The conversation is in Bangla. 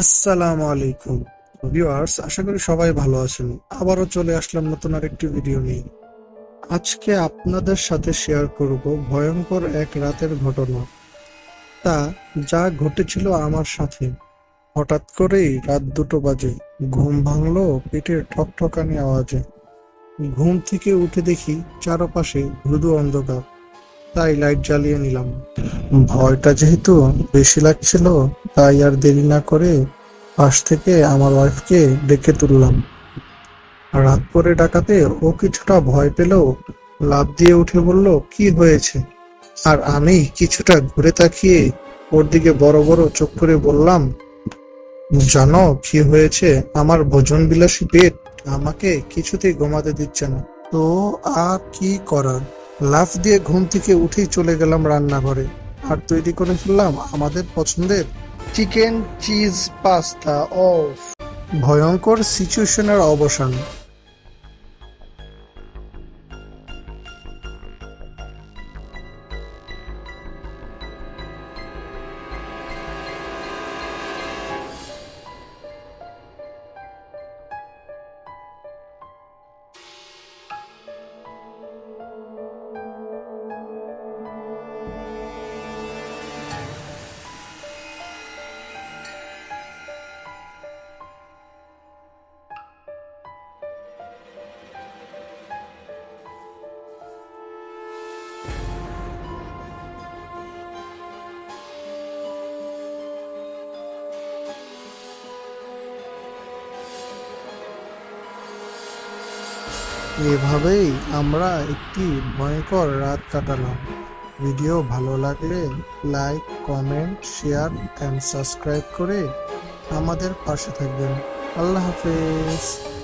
আসসালামু আলাইকুম। ভিউয়ার্স, আশা করি সবাই ভালো আছেন। আবারও চলে আসলাম নতুন আরেকটি ভিডিও নিয়ে। আজকে আপনাদের সাথে শেয়ার করব ভয়ঙ্কর এক রাতের ঘটনা। তা, যা ঘটেছিল আমার সাথে। হঠাৎ করেই রাত দুটো বাজে। ঘুম ভাঙলো, পেটের ঠকঠকানি আওয়াজে। ঘুম থেকে উঠে দেখি চারপাশে ধুধু অন্ধকার। তাই লাইট জ্বালিয়ে নিলাম। ভয়টা যেহেতু বেশি লাগছিল তাই আর দেরি না করে পাশ থেকে আমার ওয়াইফকে ডেকে তুললাম। রাত করে ডাকাতে ও কিছুটা ভয় পেলেও লাফ দিয়ে উঠে বলল, কি হয়েছে? আর আমি কিছুটা ঘুরে তাকিয়ে ওর দিকে বড় বড় চোখ করে বললাম, জানো কি হয়েছে? আমার ভোজন বিলাসী পেট আমাকে কিছুতেই ঘুমাতে দিচ্ছে না। তো আর কি করার? লাফ দিয়ে ঘুম থেকে উঠেই চলে গেলাম রান্নাঘরে। আর তৈরি করে ফেললাম আমাদের পছন্দের চিকেন চিজ পাস্তা অফ। ভয়ঙ্কর সিচুয়েশনের অবসান। এভাবেই আমরা একটি ভয়ঙ্কর রাত কাটালাম। ভিডিও ভালো লাগলে like, comment, share and subscribe করে আমাদের পাশে থাকবেন। আল্লাহ হাফেজ।